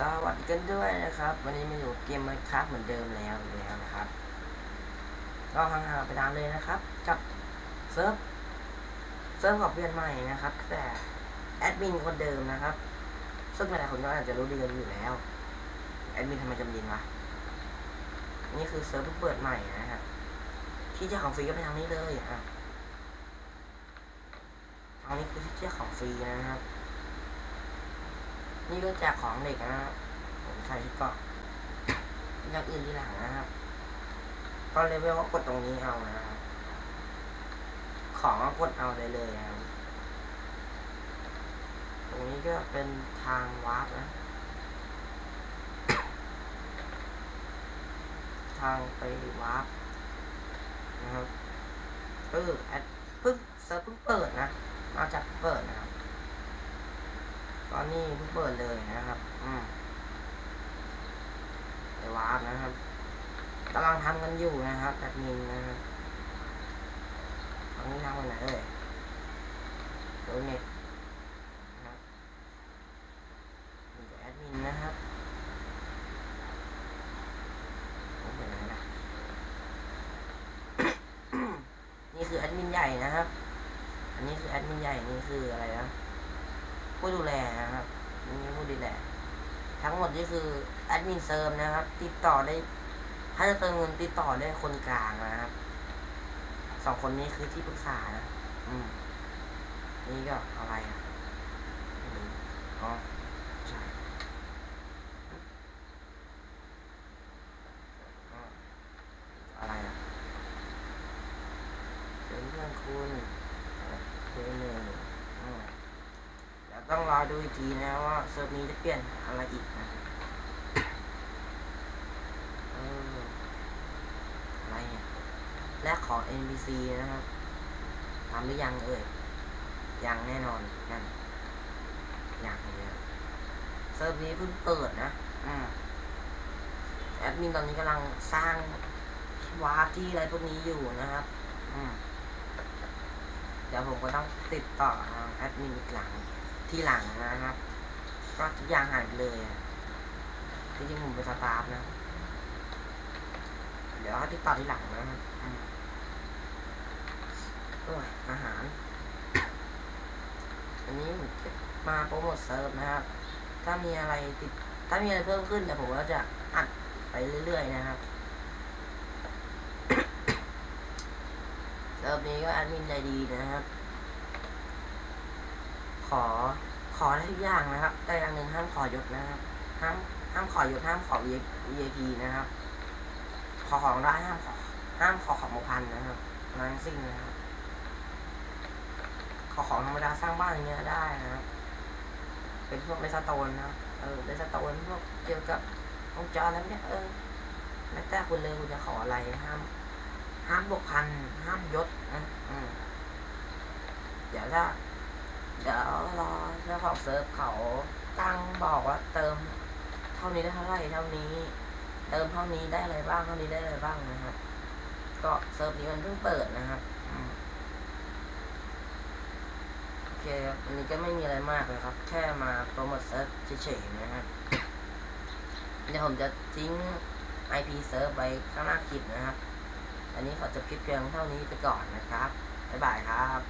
สวัสดีกันด้วยนะครับ วันนี้มาอยู่เกมมันครับเหมือนเดิมแล้วอีกแล้วนะครับ ก็ห่างๆไปนานเลยนะครับ กับเซิร์ฟเซิร์ฟกับเพื่อนใหม่นะครับ แต่แอดมินคนเดิมนะครับ ซึ่งหลายๆคนก็อาจจะรู้ดีกันอยู่แล้วแอดมินทำไมจำยินวะนี่คือเซิร์ฟเพิ่งเปิดใหม่นะครับที่เจ้าของฟรีก็ไปทางนี้เลยอะทางนี้คือที่เจ้าของฟรีนะครับ นี่ก็แจกของเด็กนะครับผมใส่ที่เกาะอย่างอื่นทีหลังนะครับก็เลเวลก็กดตรงนี้เอานะครับของก็กดเอาได้เลยนะครับ ตรงนี้ก็เป็นทางวาร์ปนะ ทางไปวาร์ปนะครับเออแอดเพิ่งเซิร์ฟเพิ่งเปิดนะมาจากเปิดนะครับ นี่เพิ่งเปิดเลยนะครับ อืมไปวาร์ปนะครับกำลังทำกันอยู่นะครับแอดมินนะครับตอนนี้ทำกันไหนเอ่ยโดเน็ตนะครับมีแต่แอดมินนะครับผมเป็นไหนนะนี่คือแอดมินใหญ่นะครับ อันนี้คือแอดมินใหญ่ นี่คืออะไรนะ ผู้ดูแลนะครับนี่ผู้ดูแลทั้งหมดนี่คือแอดมินเซิร์ฟนะครับ ติดต่อได้ ถ้าจะเติมเงินติดต่อได้คนกลางนะครับสองคนนี้คือที่ปรึกษานะอืมนี่ก็อะไรอะอ๋อใช่อะไรอะเป็นเพื่อนคุณเป็นหนึ่งอืมเดี๋ยว ต้องรอดูอีกทีนะว่าเซิร์ฟนี้จะเปลี่ยนอะไรอีกนะเอออะไรเนี่ยแลกของ NPC นะครับทำหรือยังเอ่ยยังแน่นอนยังยังเลยนะเซิร์ฟนี้เพิ่งเปิดนะอืมแอดมินตอนนี้กำลังสร้างวาร์ปที่อะไรพวกนี้อยู่นะครับอืมเดี๋ยวผมก็ต้องติดต่อทางแอดมินอีกหลัง ที่หลังนะครับก็ทุกอย่างหายไปเลยอะจริงๆผมเป็นสตาฟนะ เดี๋ยวเขาติดต่อที่หลังนะครับอืมโอ้ยอาหาร อันนี้ผมมาโปรโมทเซิร์ฟนะครับ ถ้ามีอะไรติด ถ้ามีอะไรเพิ่มขึ้นเดี๋ยวผมก็จะอัดไปเรื่อยๆนะครับเซิร์ฟนี้ก็แอดมินใจดีนะครับ อขอได้ทุกอย่างนะครับ แต่อย่างหนึ่งห้ามขอยศนะครับ ห้ามห้ามขอยศห้ามขอ VIP นะครับ ขอของได้ห้ามขอห้ามขอของบุพันนะครับนั่นสิ่งนะครับ ขอของธรรมดาสร้างบ้านอย่างเงี้ยได้นะครับ เป็นพวกเลสโตนนะเออเลสโตนพวกเกี่ยวกับวงจรอะไรพวเนี้ยเออแล้วแต่คุณเลยคุณจะขออะไรห้ามห้ามบวกพันห้ามยศนะอืมเดี๋ยวถ้า เดี๋ยวรอเจ้าของเซิร์ฟเขาตั้งบอกว่าเติมเท่านี้ได้เท่าไหร่เท่านี้ เติมเท่านี้ได้อะไรบ้างเท่านี้ได้อะไรบ้างนะครับก็เซิร์ฟนี้มันเพิ่งเปิดนะครับโอเคครับวันนี้ก็ไม่มีอะไรมากเลยครับ แค่มาโปรโมทเซิร์ฟเฉยๆนะครับเดี๋ยวผมจะทิ้ง IP เซิร์ฟไว้ข้างหน้าคลิปนะครับ อันนี้ขอจบคลิปเพียงเท่านี้ไปก่อนนะครับ บ๊ายบายครับ